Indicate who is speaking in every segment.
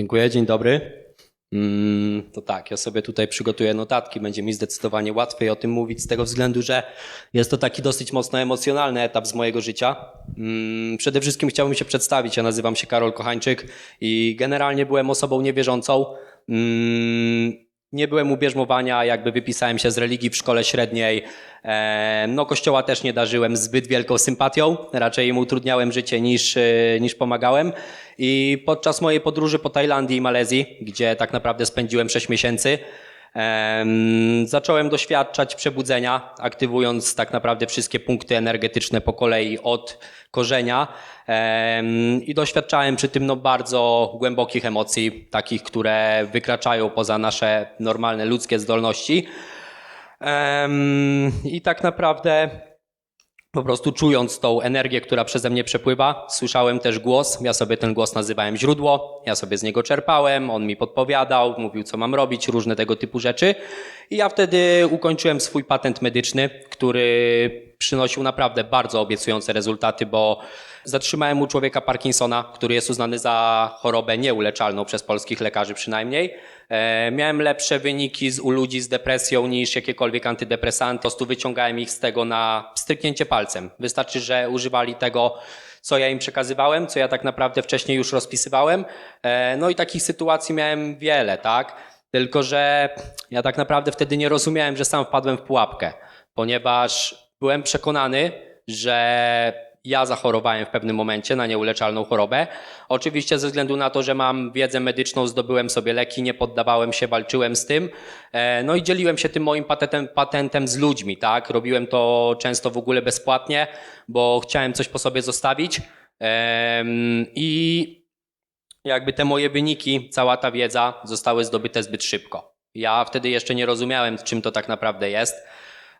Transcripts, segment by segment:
Speaker 1: Dziękuję, dzień dobry. Mm, to tak, ja sobie tutaj przygotuję notatki, będzie mi zdecydowanie łatwiej o tym mówić z tego względu, że jest to taki dosyć mocno emocjonalny etap z mojego życia. Mm, przede wszystkim chciałbym się przedstawić, ja nazywam się Karol Kochańczyk i generalnie byłem osobą niewierzącą. Nie byłem ubierzmowania, jakby wypisałem się z religii w szkole średniej. E, No, kościoła też nie darzyłem zbyt wielką sympatią, raczej im utrudniałem życie niż, e, niż pomagałem. I podczas mojej podróży po Tajlandii i Malezji, gdzie tak naprawdę spędziłem 6 miesięcy, zacząłem doświadczać przebudzenia, aktywując tak naprawdę wszystkie punkty energetyczne po kolei od korzenia. I doświadczałem przy tym no, bardzo głębokich emocji, takich, które wykraczają poza nasze normalne ludzkie zdolności. I tak naprawdę po prostu czując tą energię, która przeze mnie przepływa, słyszałem też głos. Ja sobie ten głos nazywałem źródło, ja sobie z niego czerpałem, on mi podpowiadał, mówił, co mam robić, różne tego typu rzeczy. I ja wtedy ukończyłem swój patent medyczny, który przynosił naprawdę bardzo obiecujące rezultaty, bo zatrzymałem u człowieka Parkinsona, który jest uznany za chorobę nieuleczalną przez polskich lekarzy przynajmniej. E, Miałem lepsze wyniki z, u ludzi z depresją niż jakiekolwiek antydepresanty. Po prostu wyciągałem ich z tego na stryknięcie palcem. Wystarczy, że używali tego, co ja im przekazywałem, co ja tak naprawdę wcześniej już rozpisywałem. E, No i takich sytuacji miałem wiele, tak? Tylko, że ja tak naprawdę wtedy nie rozumiałem, że sam wpadłem w pułapkę, ponieważ byłem przekonany, że ja zachorowałem w pewnym momencie na nieuleczalną chorobę. Oczywiście ze względu na to, że mam wiedzę medyczną, zdobyłem sobie leki, nie poddawałem się, walczyłem z tym. E, No i dzieliłem się tym moim patentem, patentem z ludźmi, tak? Robiłem to często w ogóle bezpłatnie, bo chciałem coś po sobie zostawić. I jakby te moje wyniki, cała ta wiedza zostały zdobyte zbyt szybko. Ja wtedy jeszcze nie rozumiałem, czym to tak naprawdę jest.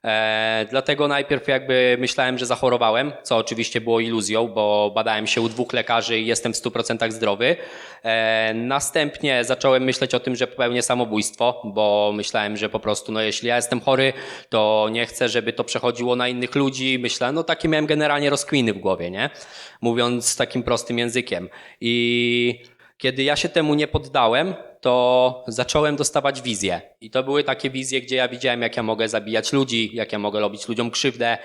Speaker 1: E, dlatego najpierw jakby myślałem, że zachorowałem, co oczywiście było iluzją, bo badałem się u dwóch lekarzy i jestem w 100% zdrowy. E, następnie zacząłem myśleć o tym, że popełnię samobójstwo, bo myślałem, że po prostu, no jeśli ja jestem chory, to nie chcę, żeby to przechodziło na innych ludzi. Myślałem, no takie miałem generalnie rozkminy w głowie, nie? Mówiąc takim prostym językiem. I kiedy ja się temu nie poddałem, to zacząłem dostawać wizje. I to były takie wizje, gdzie ja widziałem, jak ja mogę zabijać ludzi, jak ja mogę robić ludziom krzywdę,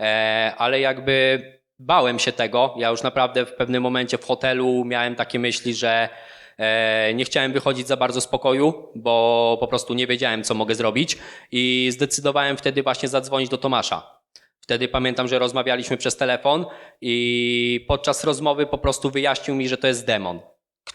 Speaker 1: e, ale jakby bałem się tego. Ja już naprawdę w pewnym momencie w hotelu miałem takie myśli, że e, nie chciałem wychodzić za bardzo z pokoju, bo po prostu nie wiedziałem, co mogę zrobić i zdecydowałem wtedy właśnie zadzwonić do Tomasza. Wtedy pamiętam, że rozmawialiśmy przez telefon i podczas rozmowy po prostu wyjaśnił mi, że to jest demon,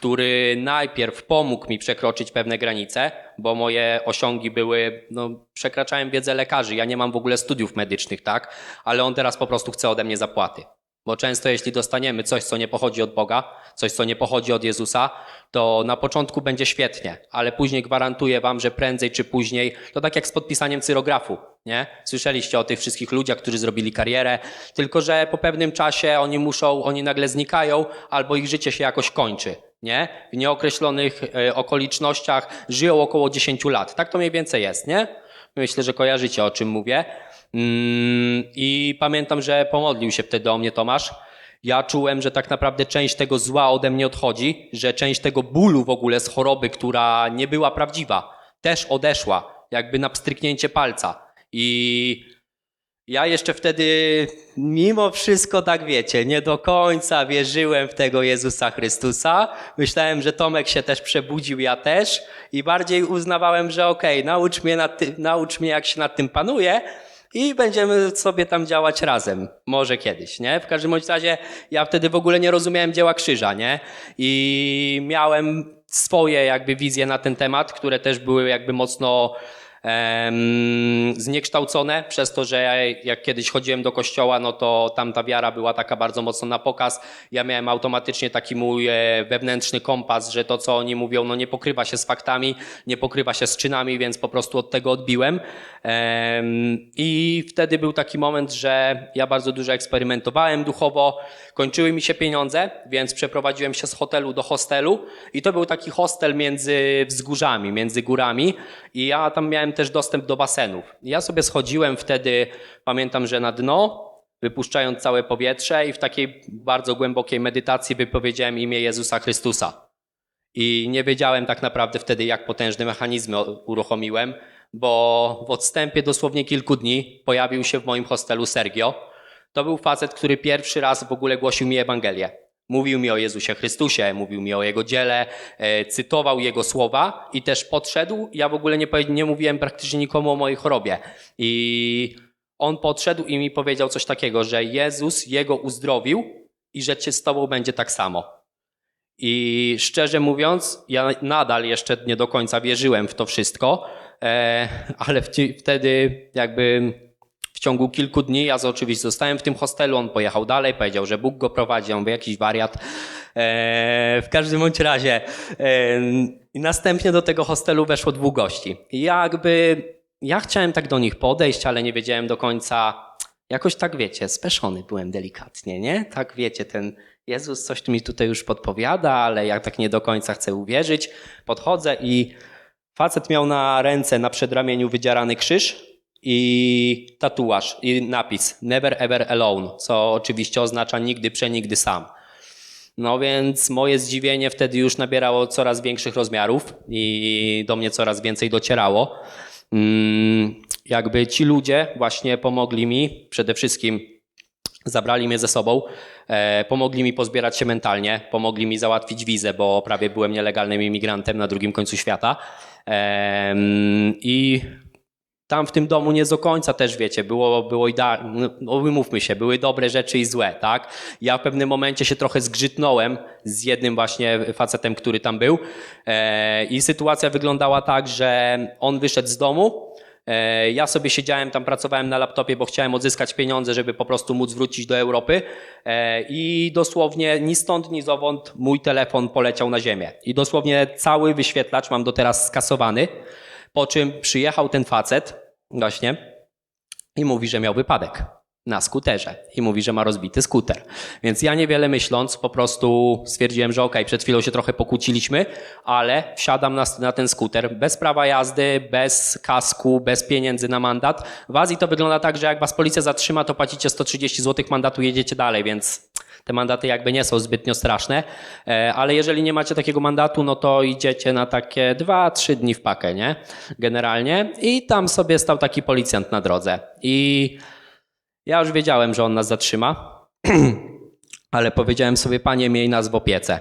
Speaker 1: który najpierw pomógł mi przekroczyć pewne granice, bo moje osiągi były, no, przekraczałem wiedzę lekarzy. Ja nie mam w ogóle studiów medycznych, tak? Ale on teraz po prostu chce ode mnie zapłaty. Bo często jeśli dostaniemy coś, co nie pochodzi od Boga, coś, co nie pochodzi od Jezusa, to na początku będzie świetnie, ale później gwarantuję wam, że prędzej czy później, to tak jak z podpisaniem cyrografu, nie? Słyszeliście o tych wszystkich ludziach, którzy zrobili karierę, tylko że po pewnym czasie oni muszą, oni nagle znikają albo ich życie się jakoś kończy, nie? W nieokreślonych e, okolicznościach żyją około 10 lat. Tak to mniej więcej jest, nie? Myślę, że kojarzycie o czym mówię. Mm, I pamiętam, że pomodlił się wtedy o mnie Tomasz. Ja czułem, że tak naprawdę część tego zła ode mnie odchodzi, że część tego bólu w ogóle z choroby, która nie była prawdziwa, też odeszła, jakby na pstryknięcie palca. I ja jeszcze wtedy, mimo wszystko, tak wiecie, nie do końca wierzyłem w tego Jezusa Chrystusa. Myślałem, że Tomek się też przebudził, ja też. I bardziej uznawałem, że okej, naucz, mnie naucz mnie, jak się nad tym panuje i będziemy sobie tam działać razem. Może kiedyś, nie? W każdym bądź razie ja wtedy w ogóle nie rozumiałem dzieła krzyża, nie? I miałem swoje jakby wizje na ten temat, które też były jakby mocno zniekształcone przez to, że ja, jak kiedyś chodziłem do kościoła, no to tam ta wiara była taka bardzo mocno na pokaz. Ja miałem automatycznie taki mój e, wewnętrzny kompas, że to, co oni mówią, no nie pokrywa się z faktami, nie pokrywa się z czynami, więc po prostu od tego odbiłem. Em, I wtedy był taki moment, że ja bardzo dużo eksperymentowałem duchowo, kończyły mi się pieniądze, więc przeprowadziłem się z hotelu do hostelu i to był taki hostel między wzgórzami, między górami i ja tam miałem też dostęp do basenów. Ja sobie schodziłem wtedy, pamiętam, że na dno, wypuszczając całe powietrze i w takiej bardzo głębokiej medytacji wypowiedziałem imię Jezusa Chrystusa. I nie wiedziałem tak naprawdę wtedy, jak potężne mechanizmy uruchomiłem, bo w odstępie dosłownie kilku dni pojawił się w moim hostelu Sergio. To był facet, który pierwszy raz w ogóle głosił mi Ewangelię. Mówił mi o Jezusie Chrystusie, mówił mi o Jego dziele, e, cytował Jego słowa i też podszedł. Ja w ogóle nie, nie mówiłem praktycznie nikomu o mojej chorobie. I on podszedł i mi powiedział coś takiego, że Jezus Jego uzdrowił i że Cię z Tobą będzie tak samo. I szczerze mówiąc, ja nadal jeszcze nie do końca wierzyłem w to wszystko, e, ale wtedy jakby ciągu kilku dni, ja oczywiście zostałem w tym hostelu, on pojechał dalej, powiedział, że Bóg go prowadzi, on był jakiś wariat. E, w każdym bądź razie. E, I następnie do tego hostelu weszło dwóch gości. I jakby ja chciałem tak do nich podejść, ale nie wiedziałem do końca, jakoś tak wiecie, speszony byłem delikatnie, nie? Tak wiecie, ten Jezus coś mi tutaj już podpowiada, ale ja tak nie do końca chcę uwierzyć. Podchodzę i facet miał na ręce, na przedramieniu wydzierany krzyż i tatuaż i napis Never ever alone, co oczywiście oznacza nigdy, przenigdy sam. No więc moje zdziwienie wtedy już nabierało coraz większych rozmiarów i do mnie coraz więcej docierało. Mm, Jakby ci ludzie właśnie pomogli mi przede wszystkim Zabrali mnie ze sobą, e, pomogli mi pozbierać się mentalnie, pomogli mi załatwić wizę, bo prawie byłem nielegalnym imigrantem na drugim końcu świata. Em, I tam w tym domu nie do końca też, wiecie, było, było idealnie, no wymówmy się, były dobre rzeczy i złe, tak? Ja w pewnym momencie się trochę zgrzytnąłem z jednym właśnie facetem, który tam był e, i sytuacja wyglądała tak, że on wyszedł z domu, E, Ja sobie siedziałem tam, pracowałem na laptopie, bo chciałem odzyskać pieniądze, żeby po prostu móc wrócić do Europy. E, I dosłownie ni stąd, ni zowąd mój telefon poleciał na ziemię. I dosłownie cały wyświetlacz mam do teraz skasowany. Po czym przyjechał ten facet, właśnie, i mówi, że miał wypadek na skuterze i mówi, że ma rozbity skuter. Więc ja niewiele myśląc, po prostu stwierdziłem, że okej, przed chwilą się trochę pokłóciliśmy, ale wsiadam na, na ten skuter bez prawa jazdy, bez kasku, bez pieniędzy na mandat. W Azji to wygląda tak, że jak was policja zatrzyma, to płacicie 130 zł mandatu, jedziecie dalej, więc te mandaty jakby nie są zbytnio straszne, E, ale jeżeli nie macie takiego mandatu, no to idziecie na takie 2-3 dni w pakę, nie? Generalnie. I tam sobie stał taki policjant na drodze. I ja już wiedziałem, że on nas zatrzyma, ale powiedziałem sobie, panie, miej nas w opiece.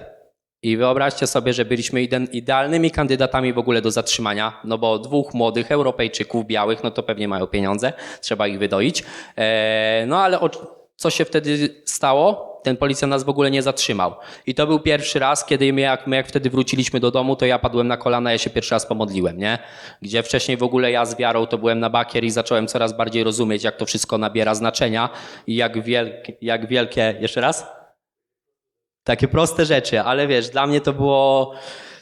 Speaker 1: I wyobraźcie sobie, że byliśmy ide- idealnymi kandydatami w ogóle do zatrzymania, no bo dwóch młodych Europejczyków białych, no to pewnie mają pieniądze, trzeba ich wydoić. E, no ale co się wtedy stało? Ten policjant nas w ogóle nie zatrzymał. I to był pierwszy raz, kiedy my jak, my jak wtedy wróciliśmy do domu, to ja padłem na kolana, ja się pierwszy raz pomodliłem, nie? Gdzie wcześniej w ogóle ja z wiarą to byłem na bakier i zacząłem coraz bardziej rozumieć, jak to wszystko nabiera znaczenia i jak wielkie, jak wielkie, jeszcze raz? Takie proste rzeczy, ale wiesz, dla mnie to było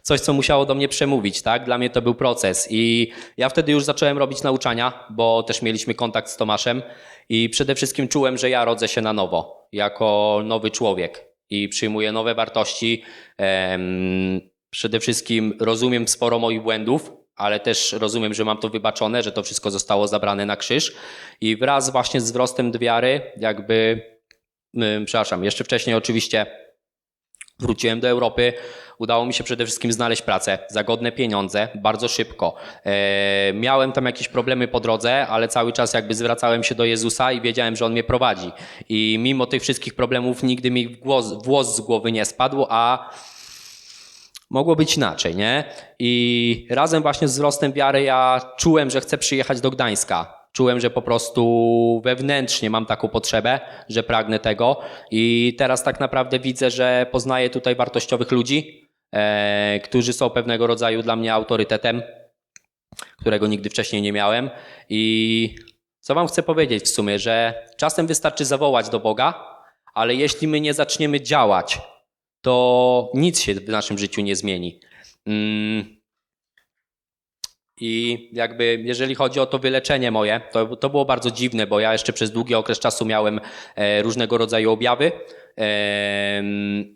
Speaker 1: coś, co musiało do mnie przemówić, tak? Dla mnie to był proces i ja wtedy już zacząłem robić nauczania, bo też mieliśmy kontakt z Tomaszem i przede wszystkim czułem, że ja rodzę się na nowo, jako nowy człowiek i przyjmuję nowe wartości. Przede wszystkim rozumiem sporo moich błędów, ale też rozumiem, że mam to wybaczone, że to wszystko zostało zabrane na krzyż i wraz właśnie z wzrostem wiary, jakby, przepraszam, jeszcze wcześniej oczywiście Wróciłem do Europy. Udało mi się przede wszystkim znaleźć pracę za godne pieniądze, bardzo szybko. E, miałem tam jakieś problemy po drodze, ale cały czas jakby zwracałem się do Jezusa i wiedziałem, że On mnie prowadzi. I mimo tych wszystkich problemów nigdy mi włos, włos z głowy nie spadł, a mogło być inaczej, nie? I razem właśnie z wzrostem wiary ja czułem, że chcę przyjechać do Gdańska. Czułem, że po prostu wewnętrznie mam taką potrzebę, że pragnę tego. I teraz tak naprawdę widzę, że poznaję tutaj wartościowych ludzi, którzy są pewnego rodzaju dla mnie autorytetem, którego nigdy wcześniej nie miałem. I co Wam chcę powiedzieć w sumie, że czasem wystarczy zawołać do Boga, ale jeśli my nie zaczniemy działać, to nic się w naszym życiu nie zmieni. Mm. I jakby jeżeli chodzi o to wyleczenie moje, to, to było bardzo dziwne, bo ja jeszcze przez długi okres czasu miałem e, różnego rodzaju objawy.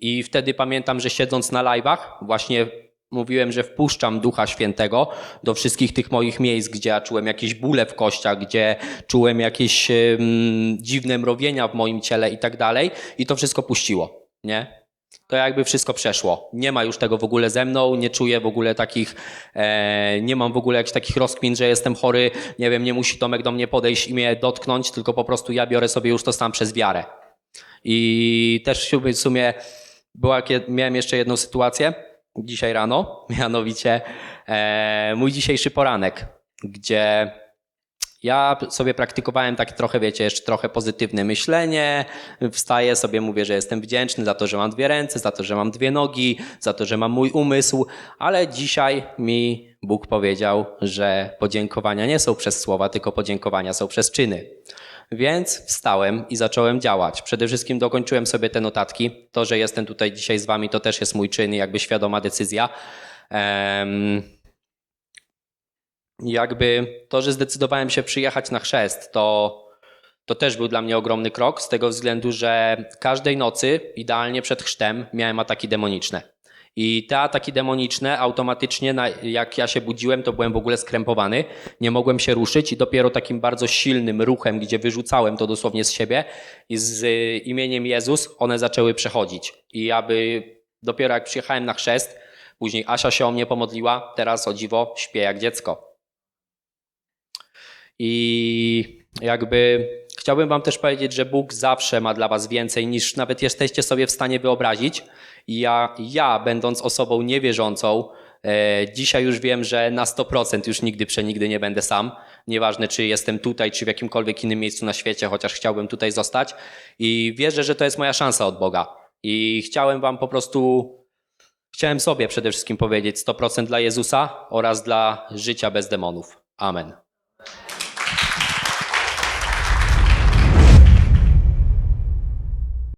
Speaker 1: I wtedy pamiętam, że siedząc na live'ach, właśnie mówiłem, że wpuszczam Ducha Świętego do wszystkich tych moich miejsc, gdzie ja czułem jakieś bóle w kościach, gdzie czułem jakieś dziwne mrowienia w moim ciele i tak dalej. I to wszystko puściło, nie? to jakby wszystko przeszło. Nie ma już tego w ogóle ze mną, nie czuję w ogóle takich, e, nie mam w ogóle jakichś takich rozkmin, że jestem chory, nie wiem, nie musi Tomek do mnie podejść i mnie dotknąć, tylko po prostu ja biorę sobie już to sam przez wiarę. I też w sumie była, miałem jeszcze jedną sytuację dzisiaj rano, mianowicie e, mój dzisiejszy poranek, gdzie ja sobie praktykowałem tak trochę, wiecie, jeszcze trochę pozytywne myślenie. Wstaję sobie, mówię, że jestem wdzięczny za to, że mam dwie ręce, za to, że mam dwie nogi, za to, że mam mój umysł, ale dzisiaj mi Bóg powiedział, że podziękowania nie są przez słowa, tylko podziękowania są przez czyny. Więc wstałem i zacząłem działać. Przede wszystkim dokończyłem sobie te notatki. To, że jestem tutaj dzisiaj z wami, to też jest mój czyn jakby świadoma decyzja. Em, jakby to, że zdecydowałem się przyjechać na chrzest, to, to też był dla mnie ogromny krok, z tego względu, że każdej nocy, idealnie przed chrztem, miałem ataki demoniczne. I te ataki demoniczne automatycznie, jak ja się budziłem, to byłem w ogóle skrępowany, nie mogłem się ruszyć i dopiero takim bardzo silnym ruchem, gdzie wyrzucałem to dosłownie z siebie i z y, imieniem Jezus one zaczęły przechodzić. I aby dopiero jak przyjechałem na chrzest, później Asia się o mnie pomodliła, teraz o dziwo śpię jak dziecko. I jakby chciałbym Wam też powiedzieć, że Bóg zawsze ma dla Was więcej niż nawet jesteście sobie w stanie wyobrazić. I ja, ja będąc osobą niewierzącą, e, dzisiaj już wiem, że na 100% już nigdy przenigdy nie będę sam. Nieważne, czy jestem tutaj, czy w jakimkolwiek innym miejscu na świecie, chociaż chciałbym tutaj zostać. I wierzę, że to jest moja szansa od Boga. I chciałem Wam po prostu Chciałem sobie przede wszystkim powiedzieć 100% dla Jezusa oraz dla życia bez demonów. Amen.